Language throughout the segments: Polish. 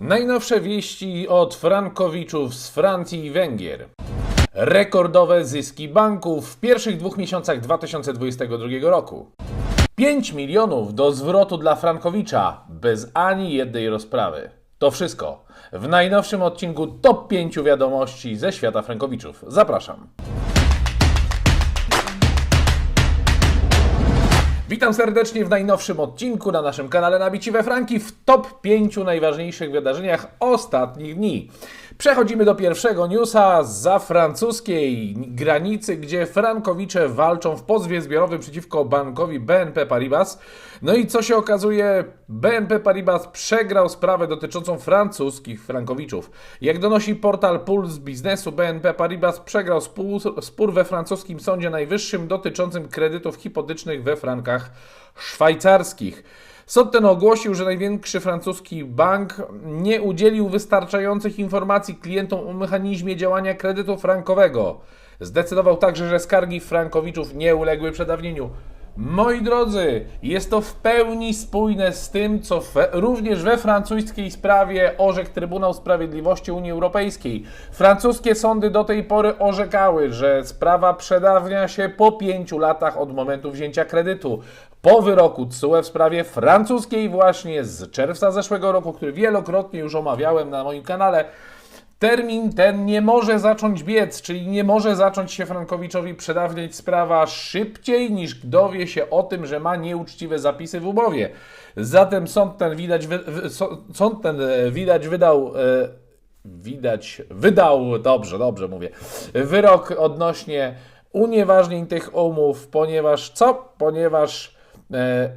Najnowsze wieści od Frankowiczów z Francji i Węgier. Rekordowe zyski banków w pierwszych dwóch miesiącach 2022 roku. 5 milionów do zwrotu dla Frankowicza bez ani jednej rozprawy. To wszystko w najnowszym odcinku Top 5 wiadomości ze świata Frankowiczów. Zapraszam. Witam serdecznie w najnowszym odcinku na naszym kanale Nabici we Franki w top 5 najważniejszych wydarzeniach ostatnich dni. Przechodzimy do pierwszego newsa za francuskiej granicy, gdzie frankowicze walczą w pozwie zbiorowym przeciwko bankowi BNP Paribas. No i co się okazuje, BNP Paribas przegrał sprawę dotyczącą francuskich frankowiczów. Jak donosi portal Puls Biznesu, BNP Paribas przegrał spór we francuskim Sądzie Najwyższym dotyczącym kredytów hipotecznych we frankach szwajcarskich. Sąd ten ogłosił, że największy francuski bank nie udzielił wystarczających informacji klientom o mechanizmie działania kredytu frankowego. Zdecydował także, że skargi frankowiczów nie uległy przedawnieniu. Moi drodzy, jest to w pełni spójne z tym, co we, również we francuskiej sprawie orzekł Trybunał Sprawiedliwości Unii Europejskiej. Francuskie sądy do tej pory orzekały, że sprawa przedawnia się po pięciu latach od momentu wzięcia kredytu. Po wyroku TSUE w sprawie francuskiej właśnie z czerwca zeszłego roku, który wielokrotnie już omawiałem na moim kanale, Termin ten nie może zacząć biec, czyli nie może zacząć się Frankowiczowi przedawniać sprawa szybciej niż dowie się o tym, że ma nieuczciwe zapisy w umowie. Zatem sąd ten widać, wy, sąd ten e, widać wydał. E, widać, wydał, dobrze, dobrze mówię, wyrok odnośnie unieważnień tych umów, ponieważ co? Ponieważ e,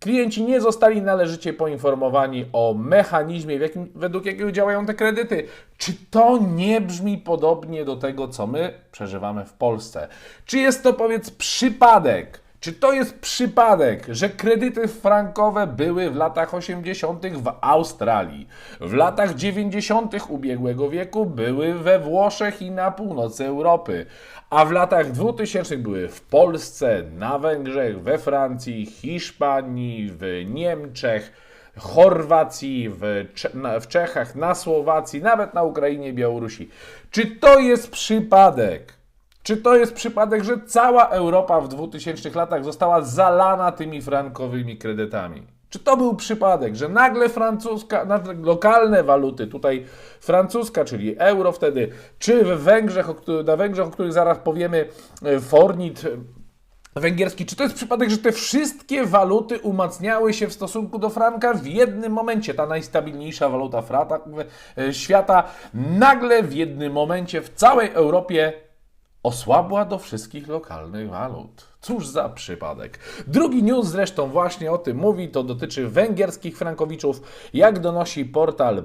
Klienci nie zostali należycie poinformowani o mechanizmie, w jakim, według jakiego działają te kredyty. Czy to nie brzmi podobnie do tego, co my przeżywamy w Polsce? Czy jest to, powiedz, przypadek? Czy to jest przypadek, że kredyty frankowe były w latach 80. w Australii, w latach 90. ubiegłego wieku były we Włoszech i na północy Europy, a w latach 2000 były w Polsce, na Węgrzech, we Francji, Hiszpanii, w Niemczech, Chorwacji, w, Cze w Czechach, na Słowacji, nawet na Ukrainie Białorusi. Czy to jest przypadek? Czy to jest przypadek, że cała Europa w 2000 latach została zalana tymi frankowymi kredytami? Czy to był przypadek, że nagle francuska, nagle lokalne waluty, tutaj francuska, czyli euro wtedy, czy w Węgrzech, na Węgrzech, o których zaraz powiemy, e, fornit e, węgierski, czy to jest przypadek, że te wszystkie waluty umacniały się w stosunku do franka w jednym momencie? Ta najstabilniejsza waluta frata, e, świata nagle w jednym momencie w całej Europie osłabła do wszystkich lokalnych walut. Cóż za przypadek. Drugi news zresztą właśnie o tym mówi, to dotyczy węgierskich frankowiczów. Jak donosi portal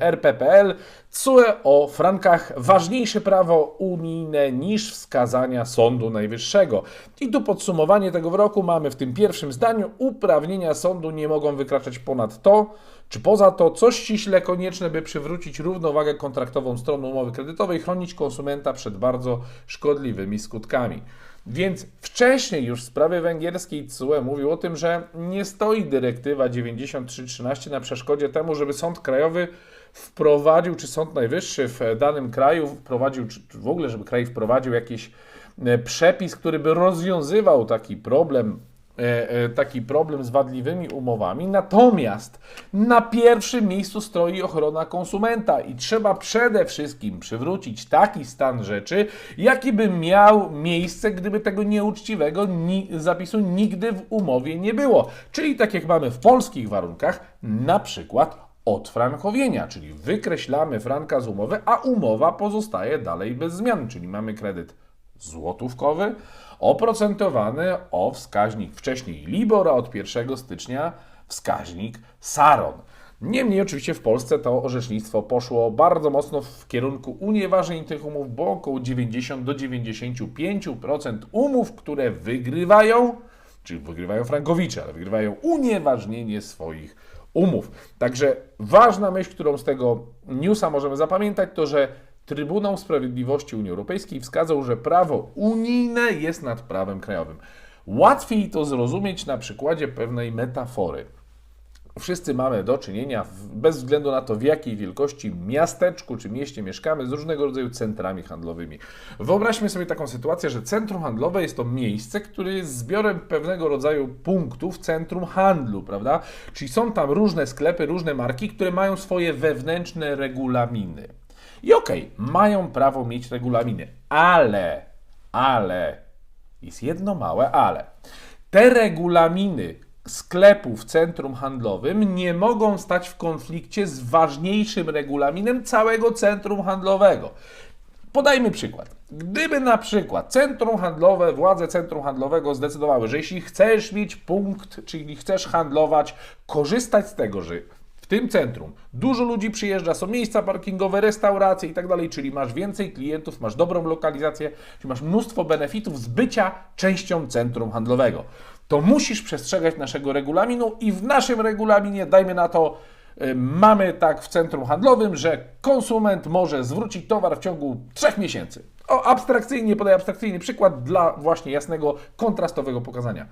RPPL, CUE o frankach ważniejsze prawo unijne niż wskazania Sądu Najwyższego. I tu podsumowanie tego wyroku mamy w tym pierwszym zdaniu. Uprawnienia sądu nie mogą wykraczać ponad to, czy poza to coś ściśle konieczne, by przywrócić równowagę kontraktową stron umowy kredytowej, chronić konsumenta przed bardzo szkodliwymi skutkami. Więc wcześniej już w sprawie węgierskiej CUE mówił o tym, że nie stoi dyrektywa 9313 na przeszkodzie temu, żeby Sąd Krajowy wprowadził, czy Sąd Najwyższy w danym kraju wprowadził, czy w ogóle, żeby kraj wprowadził jakiś e, przepis, który by rozwiązywał taki problem taki problem z wadliwymi umowami. Natomiast na pierwszym miejscu stoi ochrona konsumenta i trzeba przede wszystkim przywrócić taki stan rzeczy, jaki by miał miejsce, gdyby tego nieuczciwego zapisu nigdy w umowie nie było. Czyli tak jak mamy w polskich warunkach, na przykład odfrankowienia, czyli wykreślamy franka z umowy, a umowa pozostaje dalej bez zmian, czyli mamy kredyt złotówkowy, oprocentowany o wskaźnik wcześniej Libor, a od 1 stycznia wskaźnik Saron. Niemniej oczywiście w Polsce to orzecznictwo poszło bardzo mocno w kierunku unieważnień tych umów, bo około 90 do 95% umów, które wygrywają, czyli wygrywają frankowicze, ale wygrywają unieważnienie swoich umów. Także ważna myśl, którą z tego newsa możemy zapamiętać, to że Trybunał Sprawiedliwości Unii Europejskiej wskazał, że prawo unijne jest nad prawem krajowym. Łatwiej to zrozumieć na przykładzie pewnej metafory. wszyscy mamy do czynienia, bez względu na to, w jakiej wielkości miasteczku czy mieście mieszkamy, z różnego rodzaju centrami handlowymi. Wyobraźmy sobie taką sytuację, że centrum handlowe jest to miejsce, które jest zbiorem pewnego rodzaju punktów centrum handlu, prawda? Czyli są tam różne sklepy, różne marki, które mają swoje wewnętrzne regulaminy. I okej, mają prawo mieć regulaminy, ale, ale, jest jedno małe ale. Te regulaminy sklepu w centrum handlowym nie mogą stać w konflikcie z ważniejszym regulaminem całego centrum handlowego. Podajmy przykład. Gdyby na przykład centrum handlowe, władze centrum handlowego zdecydowały, że jeśli chcesz mieć punkt, czyli chcesz handlować, korzystać z tego, że tym centrum dużo ludzi przyjeżdża, są miejsca parkingowe, restauracje i tak dalej, czyli masz więcej klientów, masz dobrą lokalizację, czyli masz mnóstwo benefitów z bycia częścią centrum handlowego. To musisz przestrzegać naszego regulaminu i w naszym regulaminie, dajmy na to, y, mamy tak w centrum handlowym, że konsument może zwrócić towar w ciągu trzech miesięcy. O, abstrakcyjnie, podaję abstrakcyjny przykład dla właśnie jasnego, kontrastowego pokazania.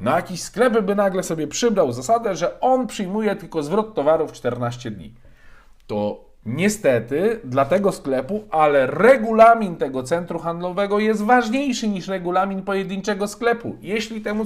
Na jakiś sklep by nagle sobie przybrał zasadę, że on przyjmuje tylko zwrot towaru w 14 dni. To niestety dla tego sklepu, ale regulamin tego centrum handlowego jest ważniejszy niż regulamin pojedynczego sklepu. Jeśli temu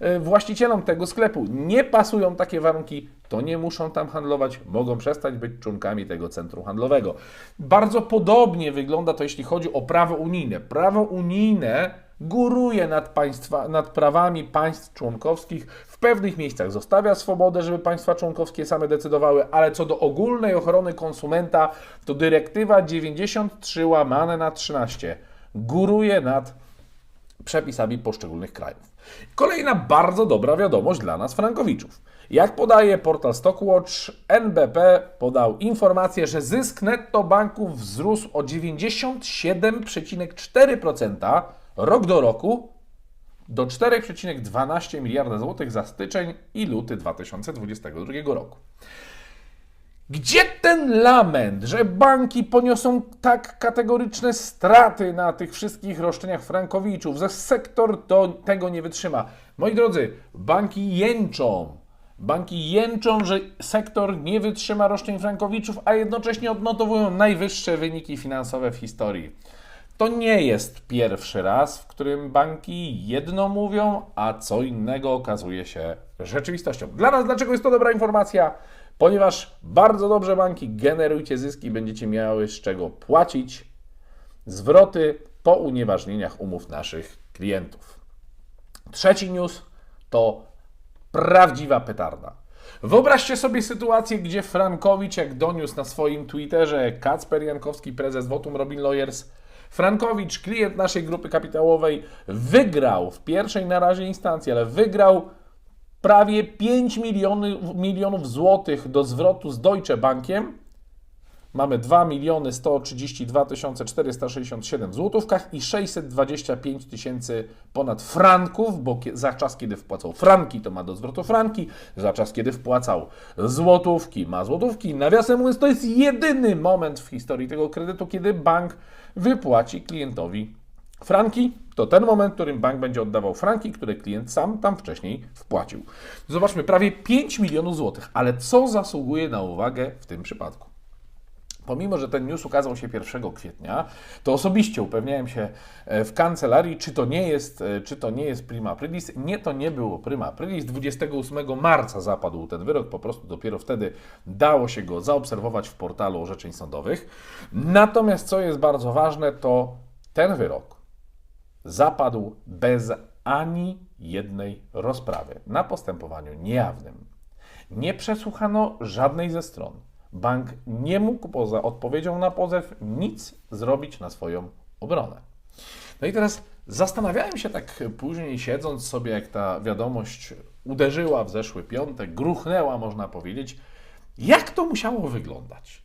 e, właścicielom tego sklepu nie pasują takie warunki, to nie muszą tam handlować, mogą przestać być członkami tego centrum handlowego. Bardzo podobnie wygląda to, jeśli chodzi o prawo unijne. Prawo unijne góruje nad, państwa, nad prawami państw członkowskich. W pewnych miejscach zostawia swobodę, żeby państwa członkowskie same decydowały, ale co do ogólnej ochrony konsumenta, to dyrektywa 93 łamane na 13 góruje nad przepisami poszczególnych krajów. Kolejna bardzo dobra wiadomość dla nas, frankowiczów. Jak podaje portal Stockwatch, NBP podał informację, że zysk netto banków wzrósł o 97,4% rok do roku do 4,12 miliarda złotych za styczeń i luty 2022 roku. Gdzie ten lament, że banki poniosą tak kategoryczne straty na tych wszystkich roszczeniach frankowiczów, że sektor to tego nie wytrzyma? Moi drodzy, banki jęczą. Banki jęczą, że sektor nie wytrzyma roszczeń frankowiczów, a jednocześnie odnotowują najwyższe wyniki finansowe w historii. To nie jest pierwszy raz, w którym banki jedno mówią, a co innego okazuje się rzeczywistością. Dla nas dlaczego jest to dobra informacja? Ponieważ bardzo dobrze banki generujcie zyski, będziecie miały z czego płacić zwroty po unieważnieniach umów naszych klientów. Trzeci news to prawdziwa petarda. Wyobraźcie sobie sytuację, gdzie Frankowicz, jak doniósł na swoim Twitterze Kacper Jankowski, prezes Votum Robin Lawyers, Frankowicz, klient naszej grupy kapitałowej, wygrał w pierwszej na razie instancji, ale wygrał prawie 5 milionów, milionów złotych do zwrotu z Deutsche Bankiem. Mamy 2 miliony 132 467 w złotówkach i 625 tysięcy ponad franków, bo za czas, kiedy wpłacał franki, to ma do zwrotu franki, za czas, kiedy wpłacał złotówki, ma złotówki. Nawiasem mówiąc, to jest jedyny moment w historii tego kredytu, kiedy bank wypłaci klientowi franki. To ten moment, w którym bank będzie oddawał franki, które klient sam tam wcześniej wpłacił. Zobaczmy, prawie 5 milionów złotych, ale co zasługuje na uwagę w tym przypadku? Pomimo, że ten news ukazał się 1 kwietnia, to osobiście upewniałem się e, w kancelarii, czy to nie jest, e, czy to nie jest prima aprilis. Nie, to nie było prima aprilis. 28 marca zapadł ten wyrok, po prostu dopiero wtedy dało się go zaobserwować w portalu orzeczeń sądowych. Natomiast co jest bardzo ważne, to ten wyrok zapadł bez ani jednej rozprawy na postępowaniu niejawnym. Nie przesłuchano żadnej ze stron. Bank nie mógł poza odpowiedzią na pozew nic zrobić na swoją obronę. No i teraz zastanawiałem się tak później, siedząc sobie, jak ta wiadomość uderzyła w zeszły piątek, gruchnęła, można powiedzieć, jak to musiało wyglądać.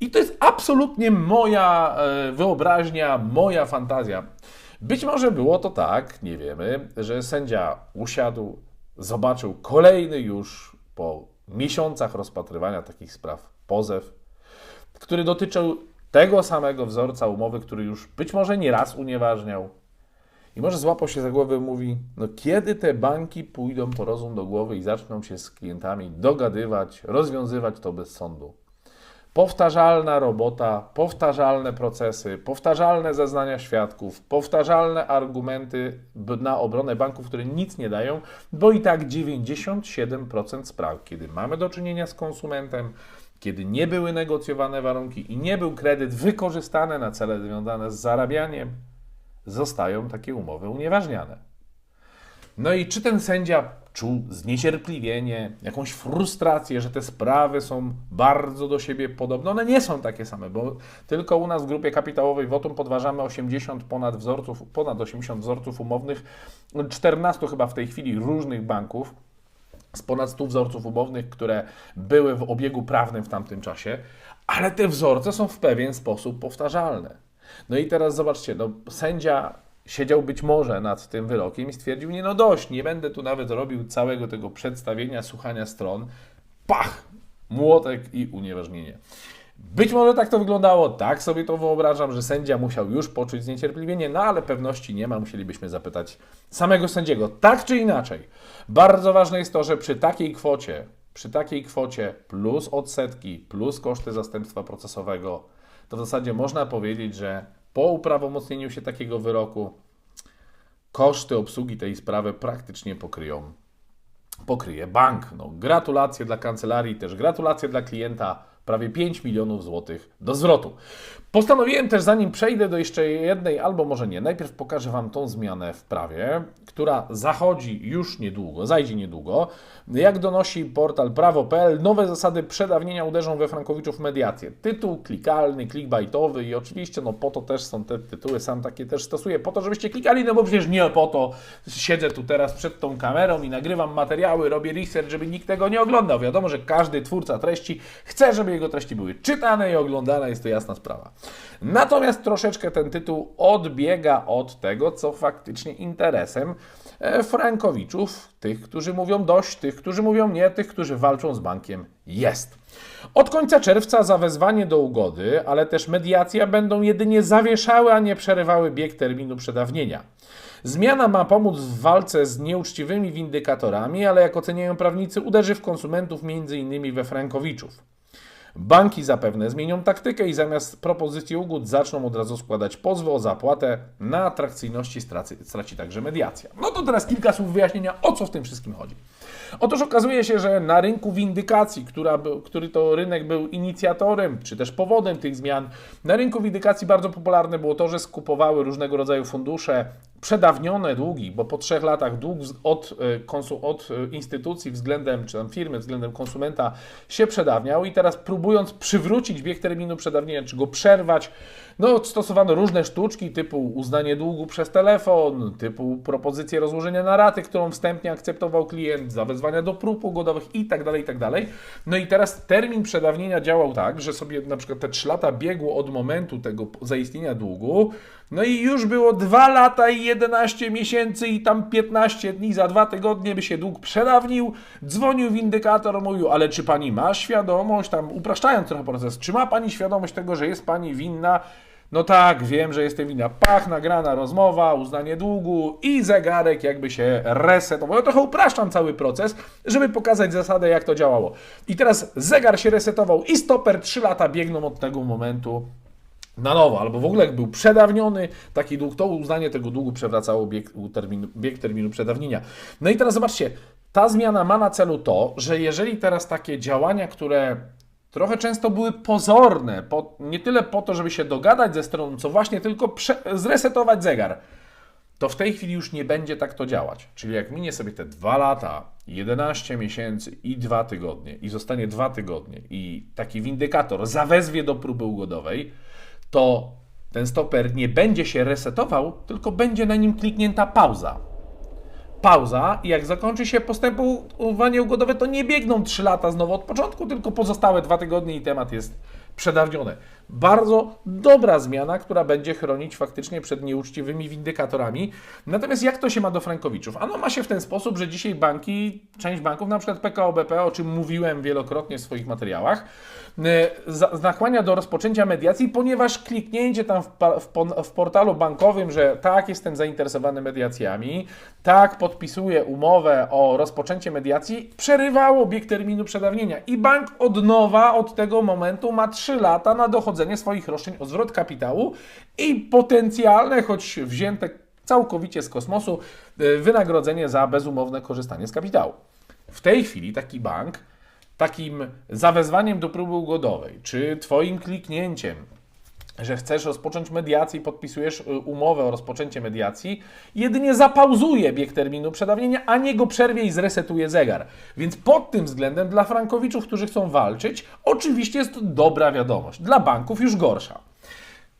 I to jest absolutnie moja e, wyobraźnia, moja fantazja. Być może było to tak, nie wiemy, że sędzia usiadł, zobaczył kolejny już po miesiącach rozpatrywania takich spraw pozew, który dotyczył tego samego wzorca umowy, który już być może nie raz unieważniał. I może złapał się za głowę i mówi, no kiedy te banki pójdą po rozum do głowy i zaczną się z klientami dogadywać, rozwiązywać to bez sądu. Powtarzalna robota, powtarzalne procesy, powtarzalne zeznania świadków, powtarzalne argumenty na obronę banków, które nic nie dają, bo i tak 97% spraw, kiedy mamy do czynienia z konsumentem, kiedy nie były negocjowane warunki i nie był kredyt wykorzystany na cele związane z zarabianiem, zostają takie umowy unieważniane. No i czy ten sędzia czuł zniecierpliwienie, jakąś frustrację, że te sprawy są bardzo do siebie podobne? One nie są takie same, bo tylko u nas w grupie kapitałowej Wotum podważamy 80 ponad wzorców, ponad 80 wzorców umownych, 14 chyba w tej chwili różnych banków z ponad 100 wzorców umownych, które były w obiegu prawnym w tamtym czasie, ale te wzorce są w pewien sposób powtarzalne. No i teraz zobaczcie, no, sędzia siedział być może nad tym wyrokiem i stwierdził, nie no dość, nie będę tu nawet robił całego tego przedstawienia, słuchania stron. Pach! Młotek i unieważnienie. Być może tak to wyglądało, tak sobie to wyobrażam, że sędzia musiał już poczuć zniecierpliwienie, no ale pewności nie ma, musielibyśmy zapytać samego sędziego. Tak czy inaczej, bardzo ważne jest to, że przy takiej kwocie, przy takiej kwocie plus odsetki, plus koszty zastępstwa procesowego, to w zasadzie można powiedzieć, że po uprawomocnieniu się takiego wyroku koszty obsługi tej sprawy praktycznie pokryją pokryje bank. No, gratulacje dla kancelarii, też gratulacje dla klienta. Prawie 5 milionów złotych do zwrotu. Postanowiłem też, zanim przejdę do jeszcze jednej, albo może nie, najpierw pokażę Wam tą zmianę w prawie, która zachodzi już niedługo, zajdzie niedługo. Jak donosi portal prawo.pl, nowe zasady przedawnienia uderzą we Frankowiczów mediację. Tytuł klikalny, clickbaitowy i oczywiście no po to też są te tytuły, sam takie też stosuję, po to, żebyście klikali, no bo przecież nie po to siedzę tu teraz przed tą kamerą i nagrywam materiały, robię research, żeby nikt tego nie oglądał. Wiadomo, że każdy twórca treści chce, żeby jego treści były czytane i oglądane, jest to jasna sprawa. Natomiast troszeczkę ten tytuł odbiega od tego, co faktycznie interesem e, Frankowiczów, tych, którzy mówią dość, tych, którzy mówią nie, tych, którzy walczą z bankiem jest. Od końca czerwca za wezwanie do ugody, ale też mediacja będą jedynie zawieszały, a nie przerywały bieg terminu przedawnienia. Zmiana ma pomóc w walce z nieuczciwymi windykatorami, ale jak oceniają prawnicy, uderzy w konsumentów m.in. we Frankowiczów. Banki zapewne zmienią taktykę i zamiast propozycji ugód zaczną od razu składać pozwy o zapłatę. Na atrakcyjności straci, straci także mediacja. No to teraz kilka słów wyjaśnienia, o co w tym wszystkim chodzi. Otóż okazuje się, że na rynku windykacji, która który to rynek był inicjatorem, czy też powodem tych zmian, na rynku windykacji bardzo popularne było to, że skupowały różnego rodzaju fundusze przedawnione długi, bo po trzech latach dług od, e, od e, instytucji względem, czy tam firmy względem konsumenta się przedawniał i teraz próbując przywrócić bieg terminu przedawnienia, czy go przerwać, no stosowano różne sztuczki typu uznanie długu przez telefon, typu propozycję rozłożenia na raty, którą wstępnie akceptował klient, zawezwania do prób ugodowych i tak dalej, i tak dalej. No i teraz termin przedawnienia działał tak, że sobie na przykład te 3 lata biegło od momentu tego zaistnienia długu, no i już było 2 lata i 11 miesięcy i tam 15 dni, za dwa tygodnie by się dług przedawnił, dzwonił windykator, mówił, ale czy pani ma świadomość, tam upraszczając trochę proces, czy ma pani świadomość tego, że jest pani winna? No tak, wiem, że jestem winna. Pach, nagrana rozmowa, uznanie długu i zegarek jakby się resetował. Ja trochę upraszczam cały proces, żeby pokazać zasadę, jak to działało. I teraz zegar się resetował i stoper 3 lata biegną od tego momentu na nowo, albo w ogóle jak był przedawniony taki dług, to uznanie tego długu przewracało bieg terminu, bieg terminu przedawnienia. No i teraz zobaczcie, ta zmiana ma na celu to, że jeżeli teraz takie działania, które trochę często były pozorne, po, nie tyle po to, żeby się dogadać ze stroną, co właśnie tylko prze, zresetować zegar, to w tej chwili już nie będzie tak to działać. Czyli jak minie sobie te 2 lata, 11 miesięcy i 2 tygodnie i zostanie 2 tygodnie i taki windykator zawezwie do próby ugodowej, to ten stoper nie będzie się resetował, tylko będzie na nim kliknięta pauza. Pauza i jak zakończy się postępowanie ugodowe, to nie biegną 3 lata znowu od początku, tylko pozostałe 2 tygodnie i temat jest przedawniony. Bardzo dobra zmiana, która będzie chronić faktycznie przed nieuczciwymi windykatorami. Natomiast jak to się ma do frankowiczów? Ano ma się w ten sposób, że dzisiaj banki, część banków, na przykład PKO BP, o czym mówiłem wielokrotnie w swoich materiałach, nakłania do rozpoczęcia mediacji, ponieważ kliknięcie tam w, w, w portalu bankowym, że tak, jestem zainteresowany mediacjami, tak, podpisuję umowę o rozpoczęcie mediacji, przerywało bieg terminu przedawnienia i bank od nowa od tego momentu ma 3 lata na dochodzenie swoich roszczeń o zwrot kapitału i potencjalne, choć wzięte całkowicie z kosmosu, y, wynagrodzenie za bezumowne korzystanie z kapitału. W tej chwili taki bank takim zawezwaniem do próby ugodowej, czy Twoim kliknięciem, że chcesz rozpocząć mediację i podpisujesz y, umowę o rozpoczęcie mediacji, jedynie zapauzuje bieg terminu przedawnienia, a nie go przerwie i zresetuje zegar. Więc pod tym względem dla frankowiczów, którzy chcą walczyć, oczywiście jest to dobra wiadomość. Dla banków już gorsza.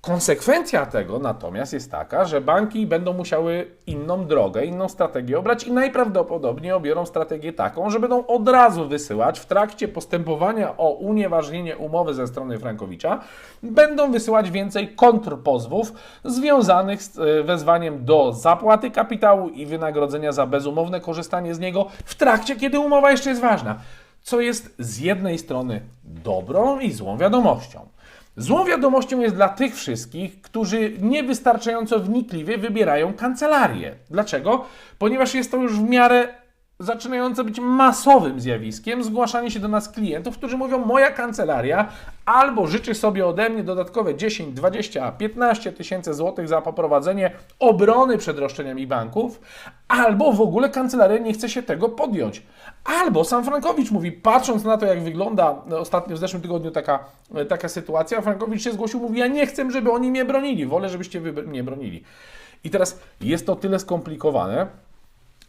Konsekwencja tego natomiast jest taka, że banki będą musiały inną drogę, inną strategię obrać i najprawdopodobniej obiorą strategię taką, że będą od razu wysyłać w trakcie postępowania o unieważnienie umowy ze strony Frankowicza, będą wysyłać więcej kontrpozwów związanych z e, wezwaniem do zapłaty kapitału i wynagrodzenia za bezumowne korzystanie z niego w trakcie, kiedy umowa jeszcze jest ważna. Co jest z jednej strony dobrą i złą wiadomością. Złą wiadomością jest dla tych wszystkich, którzy niewystarczająco wnikliwie wybierają kancelarię. Dlaczego? Ponieważ jest to już w miarę zaczynające być masowym zjawiskiem zgłaszanie się do nas klientów, którzy mówią: Moja kancelaria albo życzy sobie ode mnie dodatkowe 10, 20, 15 tysięcy złotych za poprowadzenie obrony przed roszczeniami banków, albo w ogóle kancelaria nie chce się tego podjąć. Albo sam Frankowicz mówi, patrząc na to, jak wygląda no, ostatnio w zeszłym tygodniu taka, taka sytuacja, Frankowicz się zgłosił, mówi: Ja nie chcę, żeby oni mnie bronili, wolę, żebyście wy mnie bronili. I teraz jest to tyle skomplikowane,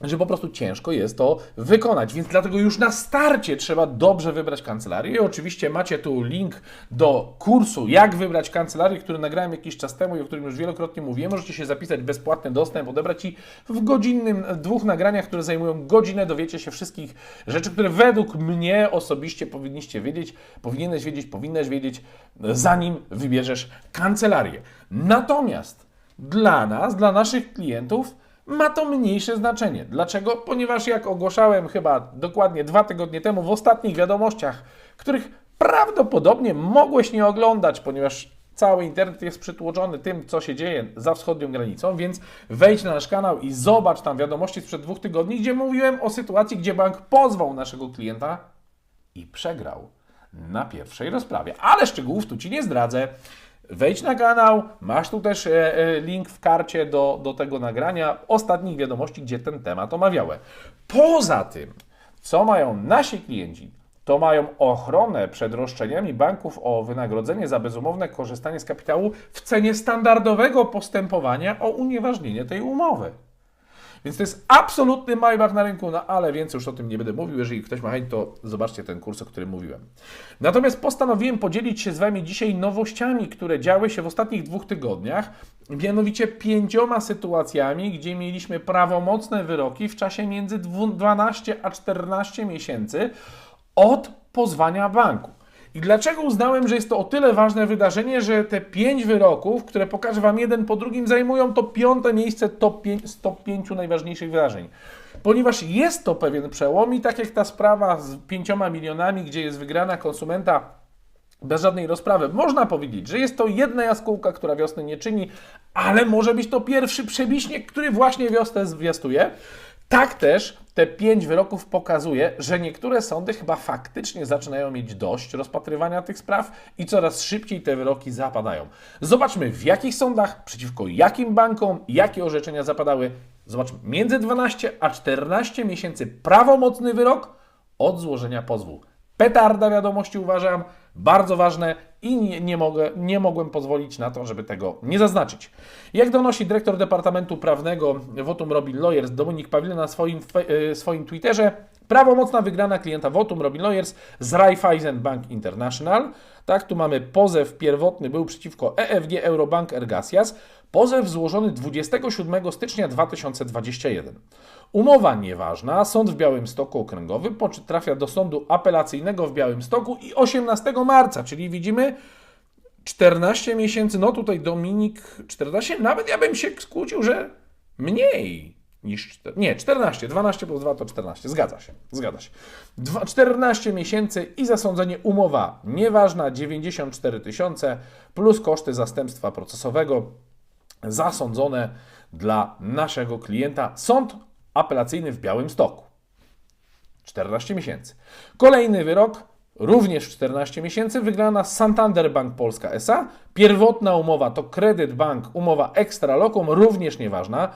że po prostu ciężko jest to wykonać. Więc dlatego już na starcie trzeba dobrze wybrać kancelarię. I oczywiście macie tu link do kursu, jak wybrać kancelarię, który nagrałem jakiś czas temu i o którym już wielokrotnie mówiłem. Możecie się zapisać, bezpłatny dostęp, odebrać i w godzinnym, dwóch nagraniach, które zajmują godzinę, dowiecie się wszystkich rzeczy, które według mnie osobiście powinniście wiedzieć, powinieneś wiedzieć, powinnaś wiedzieć, zanim wybierzesz kancelarię. Natomiast dla nas, dla naszych klientów, ma to mniejsze znaczenie. Dlaczego? Ponieważ jak ogłaszałem chyba dokładnie dwa tygodnie temu w ostatnich wiadomościach, których prawdopodobnie mogłeś nie oglądać, ponieważ cały internet jest przytłoczony tym, co się dzieje za wschodnią granicą, więc wejdź na nasz kanał i zobacz tam wiadomości sprzed dwóch tygodni, gdzie mówiłem o sytuacji, gdzie bank pozwał naszego klienta i przegrał na pierwszej rozprawie. Ale szczegółów tu Ci nie zdradzę. Wejdź na kanał, masz tu też e, e, link w karcie do, do tego nagrania ostatnich wiadomości, gdzie ten temat omawiałem. Poza tym, co mają nasi klienci, to mają ochronę przed roszczeniami banków o wynagrodzenie za bezumowne korzystanie z kapitału w cenie standardowego postępowania o unieważnienie tej umowy. Więc to jest absolutny majbach na rynku, no ale więcej już o tym nie będę mówił. Jeżeli ktoś ma chęć, to zobaczcie ten kurs, o którym mówiłem. Natomiast postanowiłem podzielić się z Wami dzisiaj nowościami, które działy się w ostatnich dwóch tygodniach, mianowicie pięcioma sytuacjami, gdzie mieliśmy prawomocne wyroki w czasie między 12 a 14 miesięcy od pozwania banku. I dlaczego uznałem, że jest to o tyle ważne wydarzenie, że te pięć wyroków, które pokażę Wam jeden po drugim, zajmują to piąte miejsce top 5, z top pięciu najważniejszych wydarzeń. Ponieważ jest to pewien przełom i tak jak ta sprawa z pięcioma milionami, gdzie jest wygrana konsumenta bez żadnej rozprawy. Można powiedzieć, że jest to jedna jaskółka, która wiosny nie czyni, ale może być to pierwszy przebiśnieg, który właśnie wiosnę zwiastuje. Tak też te pięć wyroków pokazuje, że niektóre sądy chyba faktycznie zaczynają mieć dość rozpatrywania tych spraw i coraz szybciej te wyroki zapadają. Zobaczmy w jakich sądach, przeciwko jakim bankom, jakie orzeczenia zapadały. Zobaczmy, między 12 a 14 miesięcy prawomocny wyrok od złożenia pozwu. Petarda wiadomości uważam, bardzo ważne i nie, nie, mogę, nie mogłem pozwolić na to, żeby tego nie zaznaczyć. Jak donosi dyrektor Departamentu Prawnego Votum Robin Lawyers Dominik Pawlina na swoim, fe- swoim Twitterze, prawomocna wygrana klienta Votum Robin Lawyers z Raiffeisen Bank International. Tak, tu mamy pozew pierwotny, był przeciwko EFG Eurobank Ergasias. Pozew złożony 27 stycznia 2021. Umowa nieważna, sąd w Białymstoku Okręgowy trafia do sądu apelacyjnego w Białymstoku i 18 marca, czyli widzimy 14 miesięcy, no tutaj Dominik 14, nawet ja bym się skłócił, że mniej. niż 4, nie, 14, 12 plus 2 to 14, zgadza się, zgadza się. Dwa, 14 miesięcy i zasądzenie umowa nieważna 94 tysiące plus koszty zastępstwa procesowego zasądzone dla naszego klienta. Sąd apelacyjny w Białymstoku. 14 miesięcy. Kolejny wyrok, również 14 miesięcy, wygrana Santander Bank Polska S.A. Pierwotna umowa to Kredyt Bank, umowa Extra Locum, również nieważna.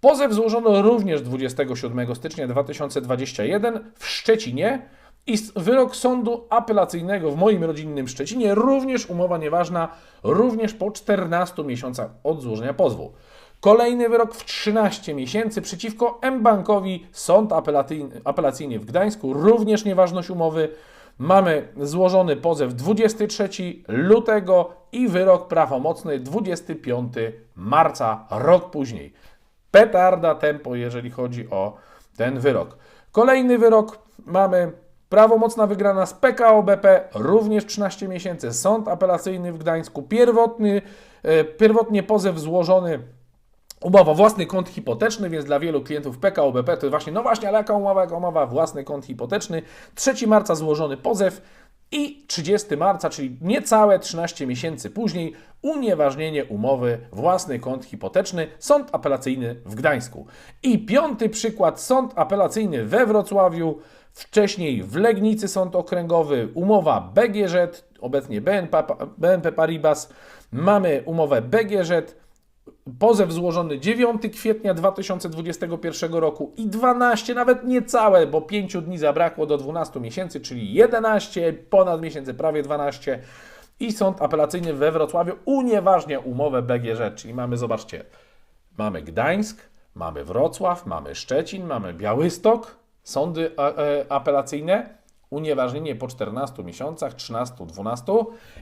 Pozew złożono również 27 stycznia 2021 w Szczecinie i wyrok sądu apelacyjnego w moim rodzinnym Szczecinie, również umowa nieważna, również po 14 miesiącach od złożenia pozwu. Kolejny wyrok w 13 miesięcy przeciwko M-Bankowi, sąd apelacyjny w Gdańsku, również nieważność umowy. Mamy złożony pozew 23 lutego i wyrok prawomocny 25 marca, rok później. Petarda tempo, jeżeli chodzi o ten wyrok. Kolejny wyrok mamy prawomocna wygrana z PKO BP, również 13 miesięcy. Sąd apelacyjny w Gdańsku, pierwotny, e, pierwotnie pozew złożony Umowa własny kąt hipoteczny, więc dla wielu klientów PKO BP to właśnie, no właśnie, ale jaka umowa, jaka umowa, własny kąt hipoteczny. 3 marca złożony pozew i 30 marca, czyli niecałe 13 miesięcy później, unieważnienie umowy własny kąt hipoteczny, sąd apelacyjny w Gdańsku. I piąty przykład, sąd apelacyjny we Wrocławiu, wcześniej w Legnicy sąd okręgowy, umowa BGŻ, obecnie BNP, BNP Paribas, mamy umowę BGŻ, Pozew złożony 9 kwietnia 2021 roku i 12, nawet niecałe, bo 5 dni zabrakło do 12 miesięcy, czyli 11, ponad miesięcy, prawie 12. I sąd apelacyjny we Wrocławiu unieważnia umowę BGŻ, czyli mamy, zobaczcie, mamy Gdańsk, mamy Wrocław, mamy Szczecin, mamy Białystok, sądy a, e, apelacyjne, unieważnienie po 14 miesiącach, 13, 12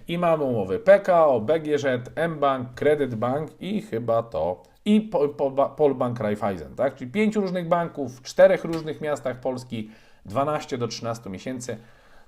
i mamy umowy PKO, BGŻ, mBank, Credit Bank i chyba to i Po- Po- Polbank Raiffeisen, tak? Czyli pięć różnych banków w czterech różnych miastach Polski, 12 do 13 miesięcy.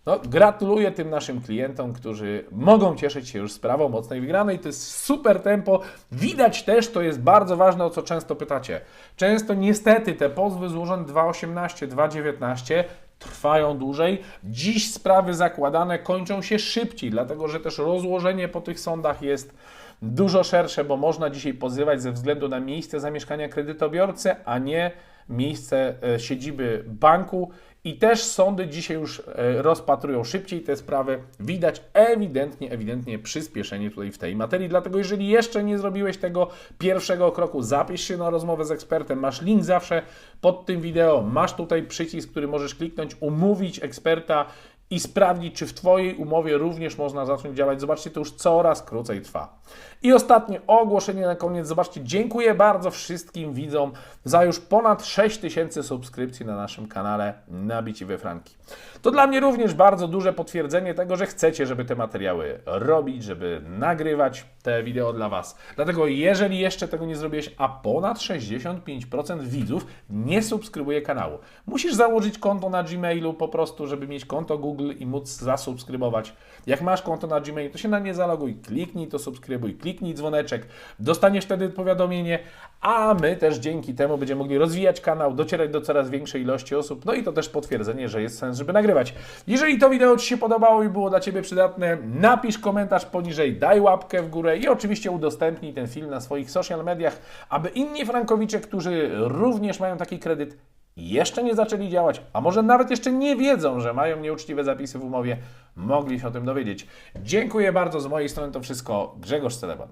No, gratuluję tym naszym klientom, którzy mogą cieszyć się już z prawomocnej wygranej. To jest super tempo. Widać też, to jest bardzo ważne, o co często pytacie. Często niestety te pozwy złożone 2.18, 2.19 trwają dłużej. Dziś sprawy zakładane kończą się szybciej, dlatego że też rozłożenie po tych sądach jest dużo szersze, bo można dzisiaj pozywać ze względu na miejsce zamieszkania kredytobiorcy, a nie miejsce e, siedziby banku. I też sądy dzisiaj już e, rozpatrują szybciej te sprawy. Widać ewidentnie, ewidentnie przyspieszenie tutaj w tej materii. Dlatego, jeżeli jeszcze nie zrobiłeś tego pierwszego kroku, zapisz się na rozmowę z ekspertem. Masz link zawsze pod tym wideo. Masz tutaj przycisk, który możesz kliknąć, umówić eksperta i sprawdzić, czy w Twojej umowie również można zacząć działać. Zobaczcie, to już coraz krócej trwa. I ostatnie ogłoszenie na koniec. Zobaczcie, dziękuję bardzo wszystkim widzom za już ponad 6 tysięcy subskrypcji na naszym kanale Nabici we Franki. To dla mnie również bardzo duże potwierdzenie tego, że chcecie, żeby te materiały robić, żeby nagrywać te wideo dla Was. Dlatego jeżeli jeszcze tego nie zrobiłeś, a ponad 65% widzów nie subskrybuje kanału, musisz założyć konto na Gmailu po prostu, żeby mieć konto Google i móc zasubskrybować. Jak masz konto na Gmailu, to się na nie zaloguj, kliknij to subskrybuj, kliknij dzwoneczek, dostaniesz wtedy powiadomienie, a my też dzięki temu będziemy mogli rozwijać kanał, docierać do coraz większej ilości osób, no i to też potwierdzenie, że jest sens, żeby nagrywać. Jeżeli to wideo Ci się podobało i było dla Ciebie przydatne, napisz komentarz poniżej, daj łapkę w górę i oczywiście udostępnij ten film na swoich social mediach, aby inni frankowicze, którzy również mają taki kredyt, jeszcze nie zaczęli działać, a może nawet jeszcze nie wiedzą, że mają nieuczciwe zapisy w umowie, mogli się o tym dowiedzieć. Dziękuję bardzo, z mojej strony to wszystko. Grzegorz Celeban.